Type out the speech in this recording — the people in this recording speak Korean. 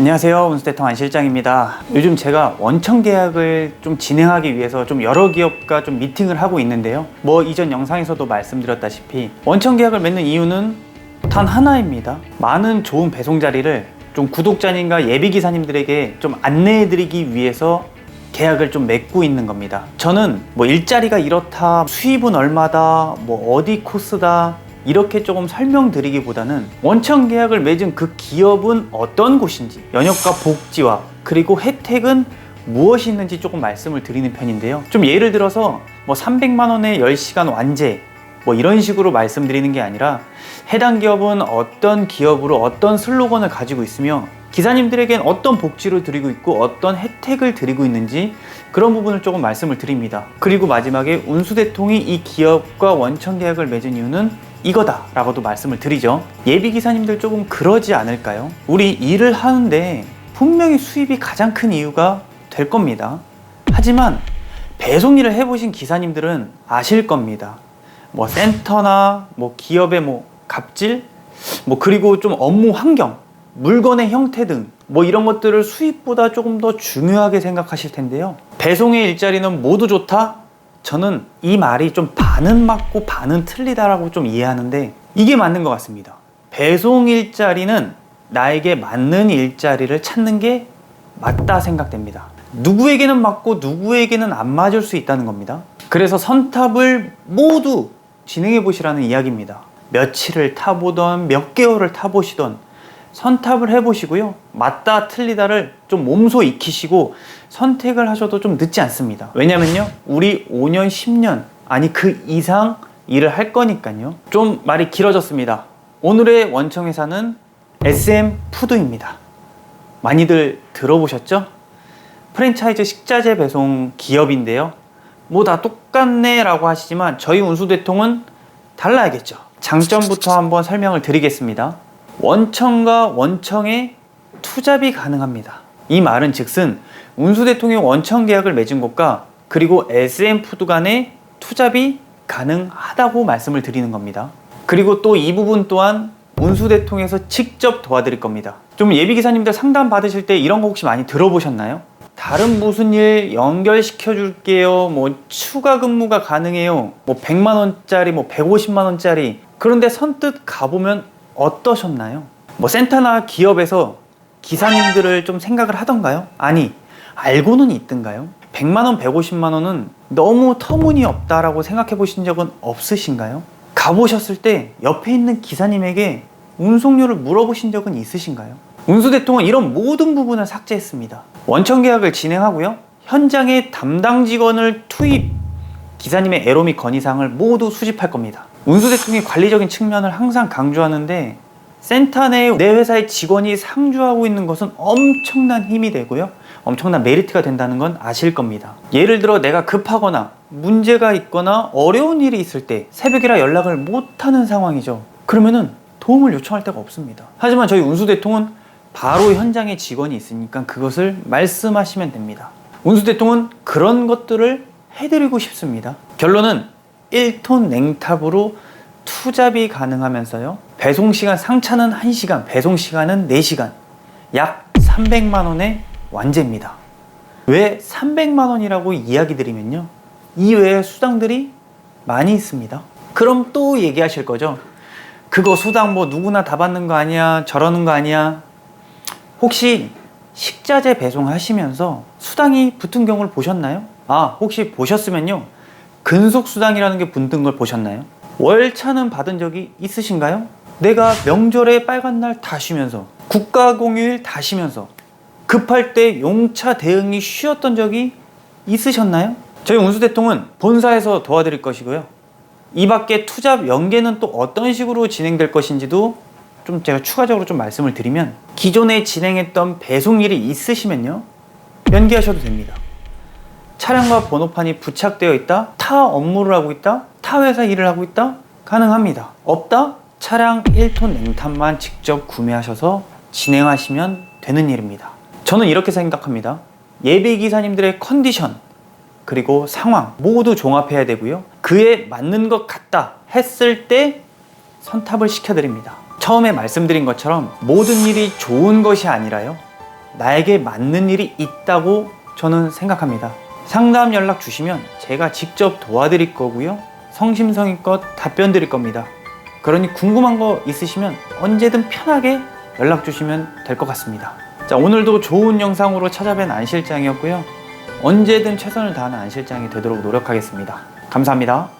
안녕하세요. 운수대통 안 실장입니다. 요즘 제가 원청 계약을 좀 진행하기 위해서 좀 여러 기업과 좀 미팅을 하고 있는데요. 뭐 이전 영상에서도 말씀드렸다시피 원청 계약을 맺는 이유는 단 하나입니다. 많은 좋은 배송 자리를 좀 구독자님과 예비 기사님들에게 좀 안내해 드리기 위해서 계약을 좀 맺고 있는 겁니다. 저는 뭐 일자리가 이렇다, 수입은 얼마다, 뭐 어디 코스다, 이렇게 조금 설명드리기보다는 원청 계약을 맺은 그 기업은 어떤 곳인지, 연역과 복지와 그리고 혜택은 무엇이 있는지 조금 말씀을 드리는 편인데요. 좀 예를 들어서 뭐 300만 원에 10시간 완제, 뭐 이런 식으로 말씀드리는 게 아니라 해당 기업은 어떤 기업으로 어떤 슬로건을 가지고 있으며 기사님들에겐 어떤 복지를 드리고 있고 어떤 혜택을 드리고 있는지 그런 부분을 조금 말씀을 드립니다. 그리고 마지막에 운수대통이 이 기업과 원청 계약을 맺은 이유는 이거다라고도 말씀을 드리죠. 예비 기사님들 조금 그러지 않을까요? 우리 일을 하는데 분명히 수입이 가장 큰 이유가 될 겁니다. 하지만 배송 일을 해보신 기사님들은 아실 겁니다. 뭐 센터나 뭐 기업의 뭐 갑질, 뭐 그리고 좀 업무 환경, 물건의 형태 등 뭐 이런 것들을 수입보다 조금 더 중요하게 생각하실 텐데요. 배송의 일자리는 모두 좋다? 저는 이 말이 좀 반은 맞고 반은 틀리다라고 좀 이해하는데 이게 맞는 것 같습니다. 배송 일자리는 나에게 맞는 일자리를 찾는 게 맞다 생각됩니다. 누구에게는 맞고 누구에게는 안 맞을 수 있다는 겁니다. 그래서 선탑을 모두 진행해 보시라는 이야기입니다. 며칠을 타보던 몇 개월을 타보시던 선탑을 해보시고요. 맞다 틀리다를 좀 몸소 익히시고 선택을 하셔도 좀 늦지 않습니다. 왜냐면요. 우리 5년, 10년, 아니 그 이상 일을 할 거니까요. 좀 말이 길어졌습니다. 오늘의 원청 회사는 SM 푸드입니다. 많이들 들어보셨죠? 프랜차이즈 식자재 배송 기업인데요. 뭐 다 똑같네 라고 하시지만 저희 운수대통은 달라야겠죠. 장점부터 한번 설명을 드리겠습니다. 원청과 원청의 투잡이 가능합니다. 이 말은 즉슨 운수대통의 원청 계약을 맺은 곳과 그리고 SM푸드 간의 투잡이 가능하다고 말씀을 드리는 겁니다. 그리고 또 이 부분 또한 운수대통에서 직접 도와드릴 겁니다. 좀 예비 기사님들 상담 받으실 때 이런 거 혹시 많이 들어보셨나요? 다른 무슨 일 연결시켜 줄게요. 뭐 추가 근무가 가능해요. 뭐 100만 원짜리, 뭐 150만 원짜리. 그런데 선뜻 가보면 어떠셨나요? 뭐 센터나 기업에서 기사님들을 좀 생각을 하던가요? 아니, 알고는 있던가요? 100만 원, 150만 원은 너무 터무니없다라고 생각해 보신 적은 없으신가요? 가보셨을 때 옆에 있는 기사님에게 운송료를 물어보신 적은 있으신가요? 운수대통은 이런 모든 부분을 삭제했습니다. 원청 계약을 진행하고요. 현장에 담당 직원을 투입, 기사님의 애로 및 건의사항을 모두 수집할 겁니다. 운수대통이 관리적인 측면을 항상 강조하는데 센터 내 내 회사의 직원이 상주하고 있는 것은 엄청난 힘이 되고요. 엄청난 메리트가 된다는 건 아실 겁니다. 예를 들어 내가 급하거나 문제가 있거나 어려운 일이 있을 때 새벽이라 연락을 못하는 상황이죠. 그러면은 도움을 요청할 데가 없습니다. 하지만 저희 운수대통은 바로 현장에 직원이 있으니까 그것을 말씀하시면 됩니다. 운수대통은 그런 것들을 해드리고 싶습니다. 결론은 1톤 냉탑으로 투잡이 가능하면서요. 배송 시간 상차는 1시간, 배송 시간은 4시간. 약 300만 원의 완제입니다. 왜 300만 원이라고 이야기 드리면요. 이외에 수당들이 많이 있습니다. 그럼 또 얘기하실 거죠. 그거 수당 뭐 누구나 다 받는 거 아니야? 저러는 거 아니야? 혹시 식자재 배송하시면서 수당이 붙은 경우를 보셨나요? 아, 혹시 보셨으면요. 근속수당이라는 게 붙은 걸 보셨나요? 월차는 받은 적이 있으신가요? 내가 명절에 빨간 날 다 쉬면서 국가 공휴일 다 쉬면서 급할 때 용차 대응이 쉬었던 적이 있으셨나요? 저희 운수 대통은 본사에서 도와드릴 것이고요. 이 밖에 투잡 연계는 또 어떤 식으로 진행될 것인지도 좀 제가 추가적으로 좀 말씀을 드리면 기존에 진행했던 배송 일이 있으시면요. 연계하셔도 됩니다. 차량과 번호판이 부착되어 있다? 타 업무를 하고 있다? 타 회사 일을 하고 있다? 가능합니다. 없다? 차량 1톤 냉탄만 직접 구매하셔서 진행하시면 되는 일입니다. 저는 이렇게 생각합니다. 예비 기사님들의 컨디션 그리고 상황 모두 종합해야 되고요. 그에 맞는 것 같다 했을 때 선탑을 시켜드립니다. 처음에 말씀드린 것처럼 모든 일이 좋은 것이 아니라요. 나에게 맞는 일이 있다고 저는 생각합니다. 상담 연락 주시면 제가 직접 도와드릴 거고요. 성심성의껏 답변 드릴 겁니다. 그러니 궁금한 거 있으시면 언제든 편하게 연락 주시면 될 것 같습니다. 자, 오늘도 좋은 영상으로 찾아뵌 안 실장이었고요. 언제든 최선을 다하는 안 실장이 되도록 노력하겠습니다. 감사합니다.